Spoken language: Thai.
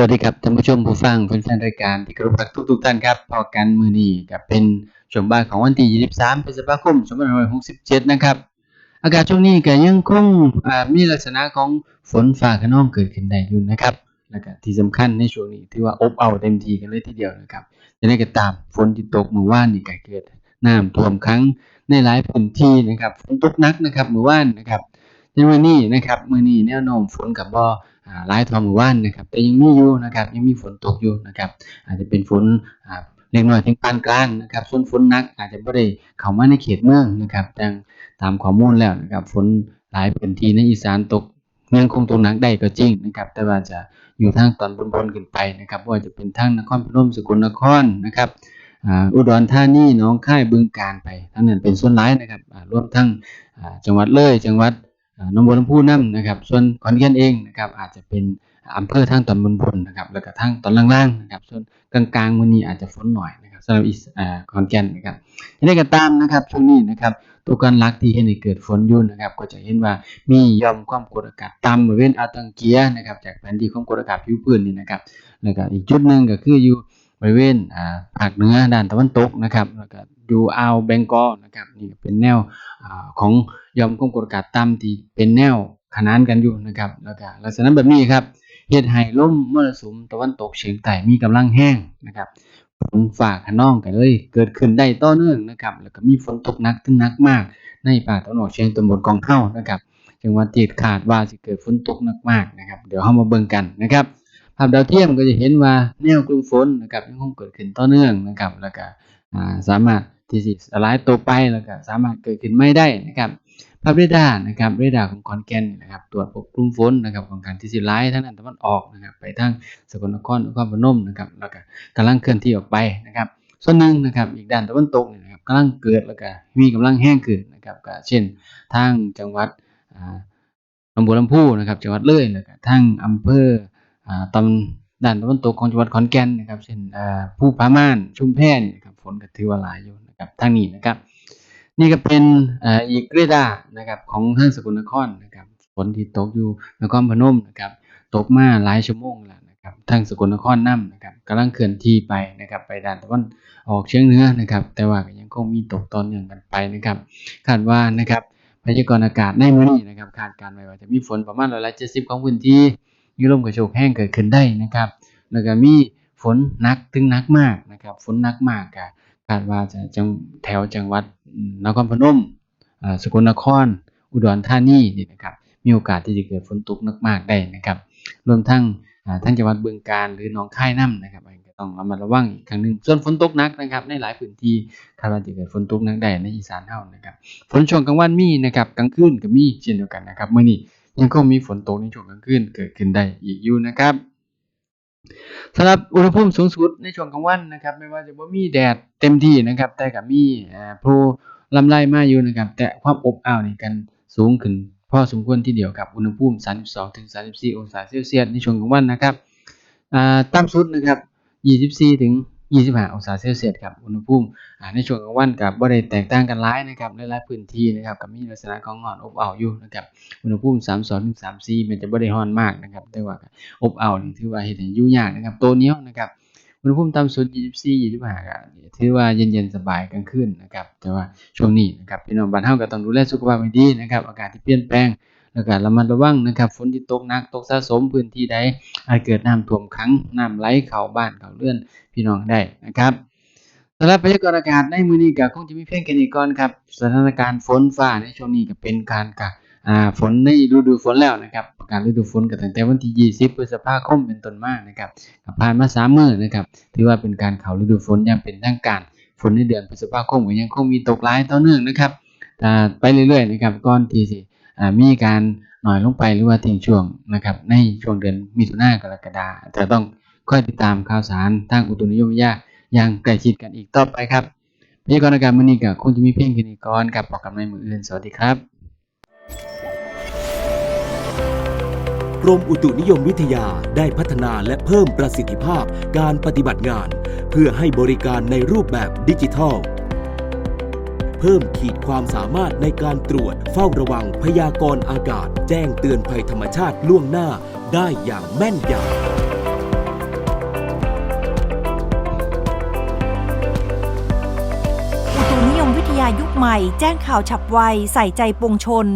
วัสดีครับท่านผู้ชมผู้ฟังแฟนๆรายการที่เคารพรักทุกท่านครับพอกันมือนี้ก็เป็นช่วงบ่ายของวันที่23พฤษภาคม2567 นะครับ อากาศช่วงนี้ก็ยังคงมีลักษณะของฝนฟ้าคะนองเกิดขึ้นได้อยู่นะครับแล้วก็ที่สำคัญในช่วงนี้ถือว่าอบอ้าวเต็มทีกันเลยทีเดียวนะครับจะได้ก็ตามฝนที่ตกเมื่อวานนี่ก็เกิดน้ำท่วมขังในหลายพื้นที่นะครับฝนตกหนักนะครับเมื่อวานนะครับในวันนี้นะครับมื้อนี้แนวโน้มฝนก็บ่อ่า หลายเท่าเมื่อวานนะครับ แต่ยังมีอยู่นะครับ ยังมีฝนตกอยู่นะครับ อาจจะเป็นฝนเล็กน้อยถึงปานกลางนะครับ ส่วนฝนหนักอาจจะบ่ได้เข้ามาในเขตเมืองนะครับดังตามข้อมูลแล้วนะครับ ฝนหลายพื้นที่ในอีสานตกยังคงตกหนักได้ก็จริงนะครับ แต่ว่าจะอยู่ทางตอนบนๆขึ้นไปนะครับว่าจะเป็นทางนครพนมสกลนครนะครับอุดรธานีหนองคายบึงกาฬไปทั้งนั้นเป็นส่วนหลายนะครับรวมทั้งจังหวัดเลยจังหวัด นองบัวลำพูนํนะครับ ส่วนขอนแก่นเองนะครับอาจจะเป็นอำเภอทางตอนบนๆนนะครับ แล้วก็ทางตอนล่างๆนะครับ ส่วนกลางๆมื้อนี้อาจจะฝนหน่อยนะครับสำหรับอีสขอนแก่นนะครับอย่างไรก็ตามนะครับช่วงนี้นะครับตัวการลักที่เฮ็ดให้เกิดฝนยู่นนะครับ ก็จะเห็นว่ามีย่อมความกดอากาศต่ำบริเวณอาตังเกียนะครับ จากแผนที่ความกดอากาศผิวพื้นนี่นะครับ แล้วก็อีกจุดหนึ่งก็คืออยู่ บริเวณอ่าภาคเหนือด้านตะวันตกนะครับแล้วก็อยู่อ่าวแบงกอลนะครับนี่เป็นแนวอ่าของยอมความกดอากาศต่ำที่เป็นแนวขนานกันอยู่นะครับแล้วก็ลักษณะแบบนี้ครับเฮ็ดให้ลมมรสุมตะวันตกเฉียงใต้มีกำลังแห้งนะครับฝนฟ้าคะนองก็เลย เกิดขึ้นได้ต่อเนื่องนะครับ แล้วก็มีฝนตกหนักถึงหนักมาก ในภาตะวันออกเฉียงตะวันตกองเฮานะครับจังหวัดที่คาดว่าสิเกิดฝนตกหนักมากนะครับ เดี๋ยวเฮามาเบิ่งกันนะครับ ภาพดาวเทียมก็จะเห็นว่าแนวกลุ่มฝนนะครับยังคงเกิดขึ้นต่อเนื่องนะครับ แล้วก็สามารถที่สิสลายตัวไปแล้วก็สามารถเกิดขึ้นไม่ได้นะครับภาพเรดาร์นะครับเรดาร์ของขอนแก่นนะครับตรวจพบกลุ่มฝนนะครับของการที่สิไหลทางด้านตะวันออกนะครับไปทางสกลนครนครพนมนะครับแล้วก็กำลังเคลื่อนที่ออกไปนะครับ ส่วนหนึ่งนะครับอีกด้านตะวันตกนะครับกำลังเกิดแล้วก็มีกำลังแห้งขึ้นนะครับก็เช่นทางจังหวัดอ่าหนองบัวลำพูนะครับจังหวัดเลยแล้วก็ทางอำเภอ ตอนด้านตะวันตกของจังหวัดขอนแก่นนะครับเช่นอ่าภูผาม่านชุมแพนี่นะครับฝนก็ถือว่าหลายอยู่นะครับทางนี้นะครับ นี่ก็เป็นอ,อีกเรดาร์นะครับของทางสกลนครนะครับฝนที่ตกอยู่นครพนมนะครับตกมาหลายชั่วโมงแล้วนะครับทางสกลนครนํนะครับกำลังเคลื่อนที่ไปนะครับไปด้านตะวันออกเฉียงเหนือนะครับ แต่ว่าก็ยังคงมีตกต่อเนื่องกันไปนะครับคาดว่านะครับพยากรณ์อากาศในมื้อนี้นะครับคาดการณ์ไว้ว่าจะมีฝนประมาณร้อยละ70ของพื้นที่ มีลมกระโชกแห้งเกิดขึ้นได้นะครับ แล้วก็มีฝนนักถึงนักมากนะครับ ฝนนักมากก็คาดว่าจะจังแถวจังหวัดนครพนมอ่าสกลนคร อุดรธานีนี่นะครับ มีโอกาสที่จะเกิดฝนตกหนักมากได้นะครับ รวมทั้งอ่าทั้งจังหวัดบึงกาฬหรือหนองคายน้ำนะครับอันนี้ก็ต้องระมัดระวังอีกครั้งหนึ่งส่วนฝนตกนักนะครับ ในหลายพื้นที่คาดว่าจะเกิดฝนตกหนักได้ในอีสานเฮานะครับ ฝนช่วงกลางวันมีนะครับ กลางคืนก็มีเช่นเดียวกันนะครับเมื้อนี้ ยังคงมีฝนตกในช่วงกลางคืนเกิดขึ้นได้อีกอยู่นะครับสำหรับอุณหภูมิสูงสุดในช่วงกลางวันนะครับ ไม่ว่าจะบ่มีแดดเต็มที่นะครับ แต่ก็มีอ่าโพลลำไรมาอยู่นะครับ แต่ความอบอ้าวนี่กันสูงขึ้นพอสมควรที่เดียวครับอุณหภูมิ 32-34 องศาเซลเซียสในช่วงกลางวันนะครับอ่าต่ำสุดนะครับ 24ถึง 25 องศาเซลเซียสครับ อุณหภูมิในช่วงกลางวันก็บ่ได้แตกต่างกันหลายนะครับหลายๆพื้นที่นะครับก็มีลักษณะของร้อนอบอ้าวอยู่นะครับ อุณหภูมิ 32ถึง34มันจะบ่ได้ร้อนมากนะครับ แต่ว่าอบอ้าวนี่ถือว่าเฮ็ดให้อยู่ยากนะครับ ตัวเนียนะครับ อุณหภูมิต่ำสุด 24 25ก็ถือว่าเย็นๆสบายกลางคืนนะครับ แต่ว่าช่วงนี้นะครับพี่น้องบ้านเฮาก็ต้องดูแลสุขภาพให้ดีนะครับ อากาศที่เปลี่ยนแปลง แล้วก็ระมัดระวังนะครับฝนที่ตกหนักตกสะสมพื้นที่ใดอาจเกิดน้ำท่วมขังน้ำไหลเข้าบ้านเข้าเรือนพี่น้องได้นะครับสำหรับพยากรณ์อากาศในมือนี้ก็คงจะมีเพียงแค่นี้ก่อนครับสถานการณ์ฝนฟ้าในช่วงนี้ก็เป็นการกะอ่าฝนในฤดูฝนแล้วนะครับประกาศฤดูฝนก็ตั้งแต่วันที่ 20 พฤษภาคมเป็นต้นมานะครับก็ผ่านมา3มื้อนะครับถือว่าเป็นการเข้าฤดูฝนอย่างเป็นทางการฝนในเดือนพฤษภาคมก็ยังคงมีตกหลายต่อเนื่องนะครับอ่าไปเรื่อยๆนะครับก่อนที่สิอ่ มีการหน่อยลงไปหรือว่าทิ้งช่วงนะครับ ในช่วงเดือนมิถุนายนกรกฎาคมจะต้องค่อยติดตามข่าวสารทางอุตุนิยมวิทยาอย่างใกล้ชิดกันอีกต่อไปครับพยากรณ์อากาศมื้อนี้ก็คงจะมีเพียงแค่นี้ก่อนกับพบกันในมืออื่น สวัสดีครับกรมอุตุนิยมวิทยาได้พัฒนาและเพิ่มประสิทธิภาพการปฏิบัติงาน เพื่อให้บริการในรูปแบบดิจิทัล เพิ่มขีดความสามารถในการตรวจ เฝ้าระวังพยากรณ์อากาศ แจ้งเตือนภัยธรรมชาติล่วงหน้าได้อย่างแม่นยำอุตุนิยมวิทยายุคใหม่ แจ้งข่าวฉับไว ใส่ใจปวงชน